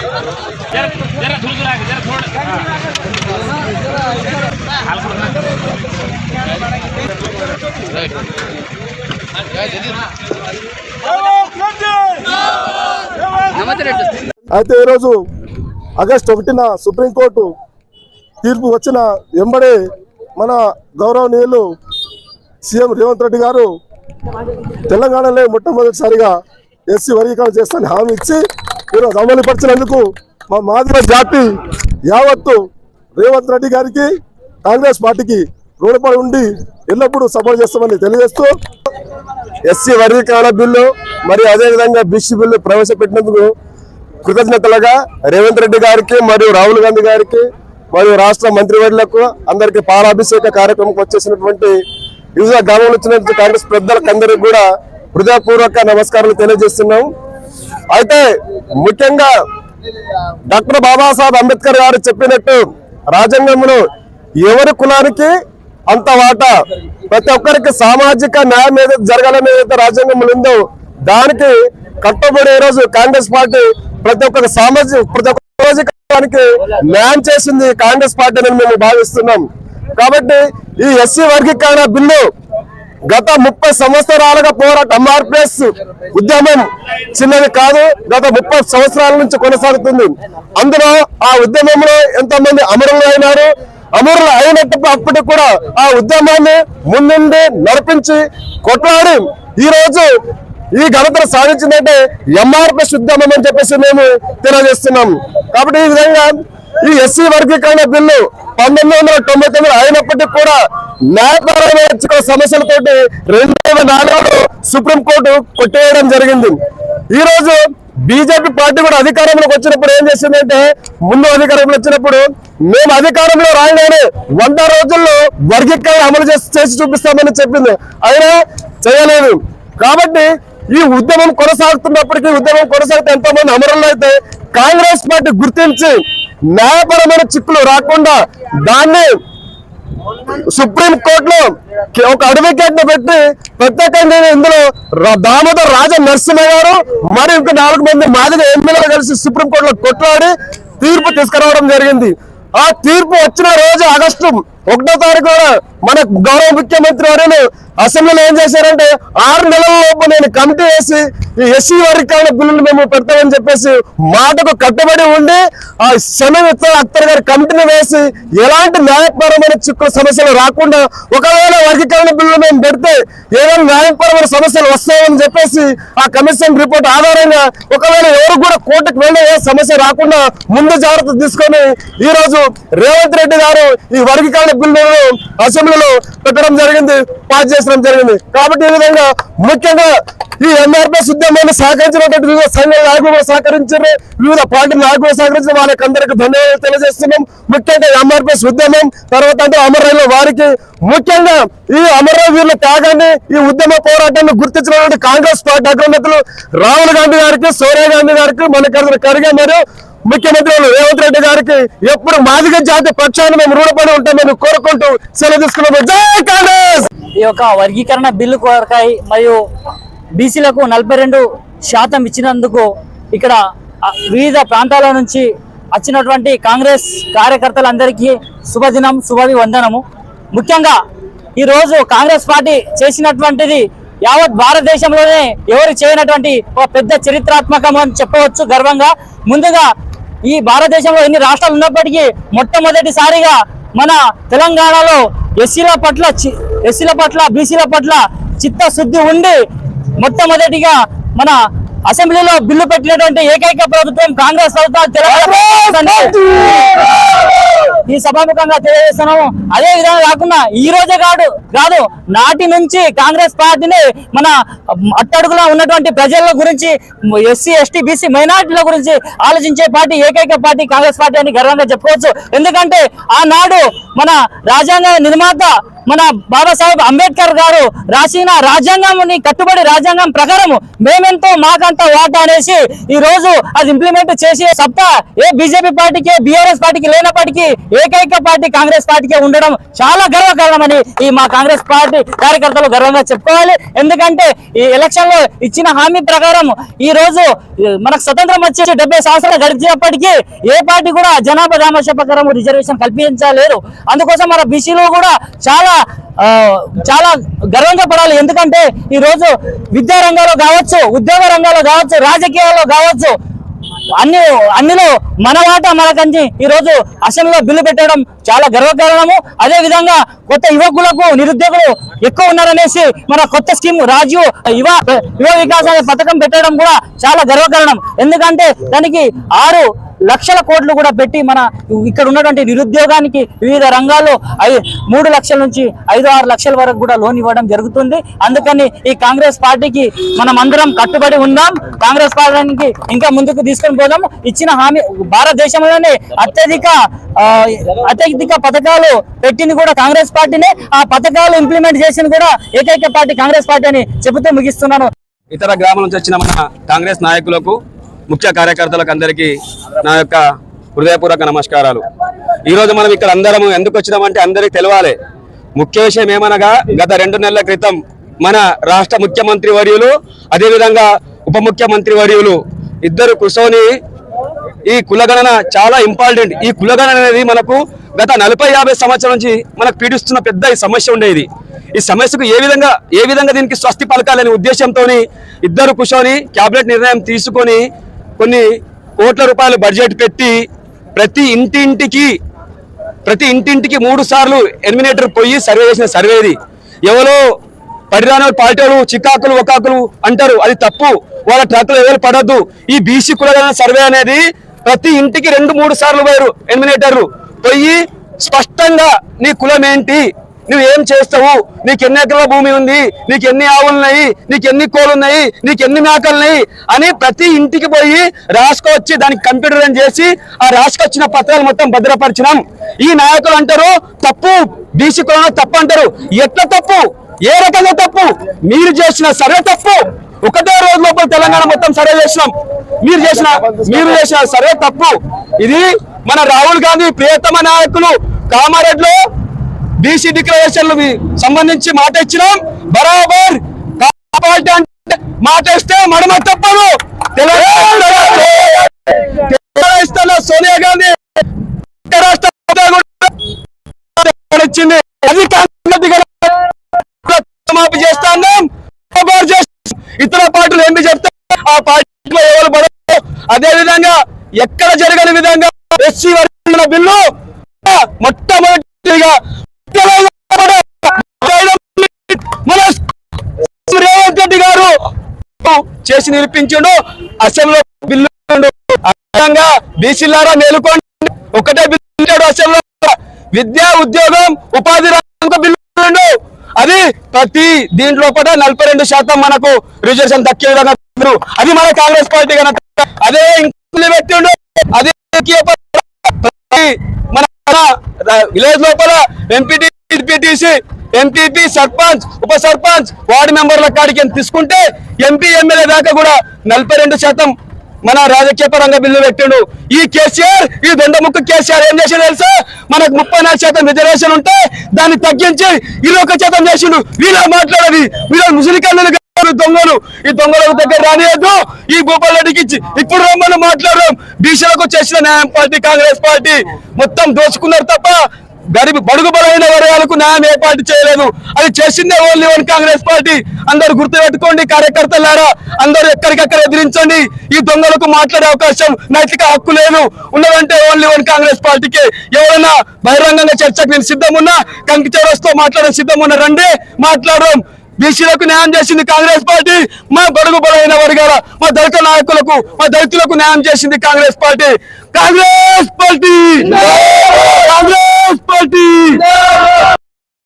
जरा जरा दूर दूर आके जरा थोड़ा అయితే ఈరోజు ఆగస్టు ఒకటిన సుప్రీంకోర్టు తీర్పు వచ్చిన వెంబడే మన గౌరవనీయులు సీఎం రేవంత్ రెడ్డి గారు తెలంగాణలో మొట్టమొదటిసారిగా ఎస్సీ వర్గీకరణ చేస్తానని హామీ ఇచ్చి ఈరోజు అమలుపరిచినందుకు మా మాదిర జాతి యావత్తు రేవంత్ రెడ్డి గారికి కాంగ్రెస్ పార్టీకి రుణపడి ఉండి ఎల్లప్పుడూ సపోర్ట్ చేస్తామని తెలియజేస్తూ ఎస్సీ వర్గీకరణ బిల్లు మరియు అదేవిధంగా బీసీ బిల్లు ప్రవేశపెట్టినందుకు కృతజ్ఞతలుగా రేవంత్ రెడ్డి గారికి మరియు రాహుల్ గాంధీ గారికి మరియు రాష్ట్ర మంత్రివర్యులకు అందరికీ పాలాభిషేక కార్యక్రమం వచ్చేసినటువంటి వివిధ గ్రామంలో వచ్చిన కాంగ్రెస్ పెద్దలకు అందరికీ కూడా హృదయపూర్వక నమస్కారాలు తెలియజేస్తున్నాం. అయితే ముఖ్యంగా డాక్టర్ బాబాసాహెబ్ అంబేద్కర్ గారు చెప్పినట్టు రాజ్యాంగంలో ఎవరి కులానికి అంత వాటా? ప్రతి ఒక్కరికి సామాజిక న్యాయం ఏదైతే జరగాలని ఏదైతే రాజ్యాంగంలో ఉందో దానికి కట్టుబడి రోజు కాంగ్రెస్ పార్టీ ప్రతి ఒక్క సామాజిక ప్రతి ఒక్క సామాజికానికి న్యాయం చేసింది కాంగ్రెస్ పార్టీ అని మేము భావిస్తున్నాం. కాబట్టి ఈ ఎస్సీ వర్గీకరణ బిల్లు గత ముప్పై సంవత్సరాలుగా పోరాట ఎంఆర్పిఎస్ ఉద్యమం చిన్నది కాదు గత ముప్పై సంవత్సరాల నుంచి కొనసాగుతుంది. అందులో ఆ ఉద్యమంలో ఎంతమంది అమరులు అయినారు. అమరులు అయినట్టు అప్పటికి కూడా ఆ ఉద్యమాన్ని ముందుండి నడిపించి కొట్లాడి ఈ రోజు ఈ ఘనతను సాధించిందంటే ఎంఆర్పిఎస్ ఉద్యమం అని చెప్పేసి మేము తెలియజేస్తున్నాం. కాబట్టి ఈ విధంగా ఈ ఎస్సీ వర్గీకరణ బిల్లు పంతొమ్మిది వందల తొంభై తొమ్మిది అయినప్పటికీ కూడా న్యాయపరమైన చిన్న సమస్యలతోటి రెండు వేల నాలుగులో సుప్రీంకోర్టు కొట్టేయడం జరిగింది. ఈ రోజు బీజేపీ పార్టీ కూడా అధికారంలోకి వచ్చినప్పుడు ఏం చేసిందంటే ముందు అధికారంలో వచ్చినప్పుడు మేము అధికారంలో రాయగానే వంద రోజుల్లో వర్గీకరణ అమలు చేసి చేసి చూపిస్తామని చెప్పింది. అయినా చేయలేదు. కాబట్టి ఈ ఉద్యమం కొనసాగుతున్నప్పటికీ ఉద్యమం కొనసాగితే ఎంతో మంది అమరులు అయితే కాంగ్రెస్ పార్టీ గుర్తించి న్యాయపరమైన చిక్కులు రాకుండా దాన్ని సుప్రీం కోర్టులో ఒక అడ్వకేట్ని పెట్టి ప్రత్యేకంగా ఇందులో దామోదర్ రాజ నరసింహ గారు మరి ఇంకా నాలుగు మంది మాదిరి ఎమ్మెల్యేలు కలిసి సుప్రీం కోర్టులో కొట్లాడి తీర్పు తీసుకురావడం జరిగింది. ఆ తీర్పు వచ్చిన రోజు ఆగస్టు ఒకటో తారీఖు కూడా మన గౌరవ ముఖ్యమంత్రి వారు అసెంబ్లీలో ఏం చేశారంటే ఆరు నెలల లోపు నేను కమిటీ వేసి ఈ ఎస్సీ వర్గీకరణ బిల్లులు మేము పెడతామని చెప్పేసి మాటకు కట్టుబడి ఉండి ఆ శమీ అక్తర్ గారి కమిటీని వేసి ఎలాంటి న్యాయపరమైన చిక్కుల సమస్యలు రాకుండా ఒకవేళ వర్గీకరణ బిల్లు మేము పెడితే ఏదైనా న్యాయపరమైన సమస్యలు వస్తాయని చెప్పేసి ఆ కమిషన్ రిపోర్ట్ ఆధారంగా ఒకవేళ ఎవరు కూడా కోర్టుకు వెళ్ళే సమస్య రాకుండా ముందు జాగ్రత్త తీసుకొని ఈ రోజు రేవంత్ రెడ్డి గారు ఈ వర్గీకరణ బిల్లును అసెంబ్లీలో పెట్టడం జరిగింది పాస్ చేసడం జరిగింది. కాబట్టి ఈ విధంగా ముఖ్యంగా ఈ ఎంఆర్పిఎస్ ఉద్యమాన్ని సహకరించినటువంటి వివిధ సంఘ నాయకులు కూడా సహకరించారు. వివిధ పార్టీ నాయకులు సహకరించిన వాళ్ళకి అందరికీ ధన్యవాదాలు తెలియజేస్తున్నాం. ముఖ్యంగా ఎంఆర్పిఎస్ ఉద్యమం తర్వాత అంటే అమరరైన వారికి ముఖ్యంగా ఈ అమరరావు వీరుల త్యాగాన్ని ఈ ఉద్యమ పోరాటాన్ని గుర్తించినటువంటి కాంగ్రెస్ పార్టీ అగ్రనేతలు రాహుల్ గాంధీ గారికి సోనియా గాంధీ గారికి మల్లికార్జున ఖర్గే మరియు ముఖ్యమంత్రి రేవంత్ రెడ్డి గారికి ఎప్పుడు మాదిగ జాతి పక్షాన్ని మేము రుణపడి ఉంటామని కోరుకుంటూ సెలవు తీసుకున్నాము. జై కాంగ్రెస్! ఈ యొక్క వర్గీకరణ బిల్లు కోరకాయ మరియు బీసీలకు నలభై రెండు శాతం ఇచ్చినందుకు ఇక్కడ వివిధ ప్రాంతాల నుంచి వచ్చినటువంటి కాంగ్రెస్ కార్యకర్తలందరికీ శుభదినం శుభవి వందనము ముఖ్యంగా ఈరోజు కాంగ్రెస్ పార్టీ చేసినటువంటిది యావత్ భారతదేశంలోనే ఎవరు చేయనటువంటి ఒక పెద్ద చరిత్రాత్మకం అని చెప్పవచ్చు గర్వంగా. ముందుగా ఈ భారతదేశంలో ఎన్ని రాష్ట్రాలు ఉన్నప్పటికీ మొట్టమొదటిసారిగా మన తెలంగాణలో ఎస్సీల పట్ల చి- ఎస్సీల పట్ల బీసీల పట్ల చిత్తశుద్ధి ఉండి మొట్టమొదటిగా మన అసెంబ్లీలో బిల్లు పెట్టినటువంటి ఏకైక ప్రభుత్వం కాంగ్రెస్ ప్రభుత్వం తెలంగాణ ఈ సభాముఖంగా తెలియజేస్తున్నాము. అదే విధంగా కాకుండా ఈ రోజే కాదు కాదు నాటి నుంచి కాంగ్రెస్ పార్టీని మన అట్టడుగులో ఉన్నటువంటి ప్రజల గురించి ఎస్సీ ఎస్టీ బీసీ మైనార్టీల గురించి ఆలోచించే పార్టీ ఏకైక పార్టీ కాంగ్రెస్ పార్టీ అని గర్వంగా చెప్పుకోవచ్చు. ఎందుకంటే ఆనాడు మన రాజ్యాంగ నిర్మాత మన బాబాసాహెబ్ అంబేద్కర్ గారు రాసిన రాజ్యాంగంని కట్టుబడి రాజ్యాంగం ప్రకారం మేమెంతో మాకంత వాటా అనేసి ఈ రోజు అది ఇంప్లిమెంట్ చేసే సత్తా ఏ బీజేపీ పార్టీకి బీఆర్ఎస్ పార్టీకి లేనప్పటికీ ఏకైక పార్టీ కాంగ్రెస్ పార్టీకే ఉండడం చాలా గర్వకారణమని ఈ మా కాంగ్రెస్ పార్టీ కార్యకర్తలు గర్వంగా చెప్పుకోవాలి. ఎందుకంటే ఈ ఎలక్షన్లో ఇచ్చిన హామీ ప్రకారం ఈ రోజు మనకు స్వతంత్రం వచ్చేసి డెబ్బై సంవత్సరాలు గడిచినప్పటికీ ఏ పార్టీ కూడా జనాభా దామాష ప్రకారం రిజర్వేషన్ కల్పించలేరు. అందుకోసం మన బీసీలో కూడా చాలా ఆ, చాలా గర్వంగా పడాలి. ఎందుకంటే ఈ రోజు విద్యా రంగంలో కావచ్చు ఉద్యోగ రంగంలో కావచ్చు రాజకీయాల్లో కావచ్చు అన్ని అన్నిలో మన వాట మనకంచి ఈ రోజు అసెంబ్లీలో బిల్లు పెట్టడం చాలా గర్వకారణము. అదే విధంగా కొత్త యువకులకు నిరుద్యోగులు ఎక్కువ ఉన్నారనేసి మన కొత్త స్కీమ్ రాజు యువ యువ వికాస పథకం పెట్టడం కూడా చాలా గర్వకారణం. ఎందుకంటే దానికి ఆరు లక్షల కోట్లు కూడా పెట్టి మన ఇక్కడ ఉన్నటువంటి నిరుద్యోగానికి వివిధ రంగాల్లో ఐ మూడు లక్షల నుంచి ఐదు ఆరు లక్షల వరకు కూడా లోన్ ఇవ్వడం జరుగుతుంది. అందుకని ఈ కాంగ్రెస్ పార్టీకి మనం అందరం కట్టుబడి ఉందాం. కాంగ్రెస్ పార్టీకి ఇంకా ముందుకు తీసుకొని పోదాం. ఇచ్చిన హామీ భారతదేశంలోనే అత్యధిక ఆ, అత్యధిక పథకాలు పెట్టింది కూడా కాంగ్రెస్ పార్టీనే. ఆ పథకాలు ఇంప్లిమెంట్ చేసింది కూడా ఏకైక పార్టీ కాంగ్రెస్ పార్టీ అని చెబుతూ ముగిస్తున్నాను. ఇతర గ్రామాల నుంచి వచ్చిన మన కాంగ్రెస్ నాయకులకు ముఖ్య కార్యకర్తలకు అందరికీ నా యొక్క హృదయపూర్వక నమస్కారాలు. ఈరోజు మనం ఇక్కడ అందరం ఎందుకు వచ్చినామంటే అందరికీ తెలవాలి. ముఖ్య విషయం ఏమనగా గత రెండు నెలల క్రితం మన రాష్ట్ర ముఖ్యమంత్రి వర్యులు అదేవిధంగా ఉప ముఖ్యమంత్రి వర్యులు ఇద్దరు కూర్చొని ఈ కులగణన చాలా ఇంపార్టెంట్. ఈ కులగణన అనేది మనకు గత నలభై యాభై సంవత్సరాల నుంచి మనకు పీడిస్తున్న పెద్ద ఈ సమస్య ఉండేది. ఈ సమస్యకు ఏ విధంగా ఏ విధంగా దీనికి స్వస్తి పలకాలనే ఉద్దేశంతో ఇద్దరు కూర్చొని క్యాబినెట్ నిర్ణయం తీసుకొని కొన్ని కోట్ల రూపాయలు బడ్జెట్ పెట్టి ప్రతి ఇంటింటికి ప్రతి ఇంటింటికి మూడు సార్లు ఎలిమినేటర్ పోయి సర్వే చేసిన సర్వేది ఎవరో పరిరాణ పార్టీలు చికాకులు ఒకాకులు అంటారు అది తప్పు. వాళ్ళ ట్రక్కులు ఎవరు పడద్దు. ఈ బీసీ కులగణ సర్వే అనేది ప్రతి ఇంటికి రెండు మూడు సార్లు పోయారు ఎలిమినేటర్లు. పోయి స్పష్టంగా నీ కులం ఏంటి? నువ్వు ఏం చేస్తావు? నీకు ఎన్ని ఎకరాల భూమి ఉంది? నీకు ఎన్ని ఆవులున్నాయి నీకు ఎన్ని కోళ్ళున్నాయి నీకు ఎన్ని మేకలున్నాయి అని ప్రతి ఇంటికి పోయి రాసుకొచ్చి దానికి కంప్యూటర్ చేసి ఆ రాసుకొచ్చిన పత్రాలు మొత్తం భద్రపరిచినాం. ఈ నాయకులు అంటారు తప్పు. బీసీ కులంలో తప్పు అంటారు. ఎట్లా తప్పు? ఏ రకంగా తప్పు? మీరు చేసిన సర్వే తప్పు. ఒకటే రోజు లోపల తెలంగాణ మొత్తం సర్వే చేసినాం. మీరు చేసిన మీరు చేసిన సర్వే తప్పు. ఇది మన రాహుల్ గాంధీ ప్రియతమ నాయకులు కామారెడ్డిలో బీసీ డిక్లరేషన్ సంబంధించి మాట ఇచ్చినాం. బరాబర్ పార్టీ అంటే మాట ఇస్తే మడమ తప్పదు. తెలంగాణ సోనియా గాంధీ రాష్ట్ర కూడా ఇచ్చింది. అది మాఫీ చేస్తాం. ఇతర పార్టీలు ఏమి చెప్తే ఆ పార్టీలో ఎవరు పడరు. అదే విధంగా ఎక్కడ జరగని విధంగా ఎస్సీ వర్గీకరణ బిల్లు మొట్టమొదటిగా చేసి నిరూపించిండు అసెంబ్లీలో బిల్లు బీసీలారా మేలుకోండి. ఒకటే బిల్లు ఇచ్చాడు అసెంబ్లీలో. విద్య ఉద్యోగం ఉపాధి బిల్లు అది ప్రతి దీంట్లో కూడా నలభై రెండు శాతం మనకు రిజర్వేషన్ దక్కే విధంగా అది మన కాంగ్రెస్ పార్టీ కనుక అదే ఇంకులు పెట్టిండు. అదే మన విలేజ్ లోపల ఎంపీటీ ఎంపీటీసీ ఎంపీపీ సర్పంచ్ ఉప సర్పంచ్ వార్డు మెంబర్ల కాడికి తీసుకుంటే ఎంపీ ఎమ్మెల్యే దాకా కూడా నలభై రెండు శాతం మన రాజకీయ పరంగా బిల్లు పెట్టిండు. ఈ కేసీఆర్ ఈ దొండముక్కు కేసీఆర్ ఏం చేసిండు తెలుసా? మనకు ముప్పై నాలుగు శాతం రిజర్వేషన్ ఉంటే దాన్ని తగ్గించి ఇరవై ఒక శాతం చేసిండు. వీళ్ళ మాట్లాడేది వీళ్ళ ముసలికన్నులు దొంగలు. ఈ దొంగల దగ్గర రానియద్దు. ఈ భూపాల్ రెడ్డికి ఇచ్చి ఇప్పుడు రమ్మని మాట్లాడడం. బీసీలకు చేసిన న్యాయం పార్టీ కాంగ్రెస్ పార్టీ మొత్తం దోచుకున్నారు తప్ప గరిబ బడుగు బలైన వర్గాలకు న్యాయం ఏ పార్టీ చేయలేదు. అది చేసిందే ఓన్లీ వన్ కాంగ్రెస్ పార్టీ. అందరు గుర్తుపెట్టుకోండి కార్యకర్తలారా. అందరూ ఎక్కడికక్కడ ఎదిరించండి. ఈ దొంగలకు మాట్లాడే అవకాశం నైతిక హక్కు లేదు. ఉన్నదంటే ఓన్లీ వన్ కాంగ్రెస్ పార్టీకి. ఎవరైనా బహిరంగంగా చర్చకు నేను సిద్ధమున్నా కంకి చౌరస్తో మాట్లాడే సిద్ధమున్నా రండి మాట్లాడడం బీసీలకు న్యాయం చేసింది కాంగ్రెస్ పార్టీ. మా బడుగు బలైన వర్గాల మా దళిత నాయకులకు మా దళితులకు న్యాయం చేసింది Congress party. Congress party! Congress party!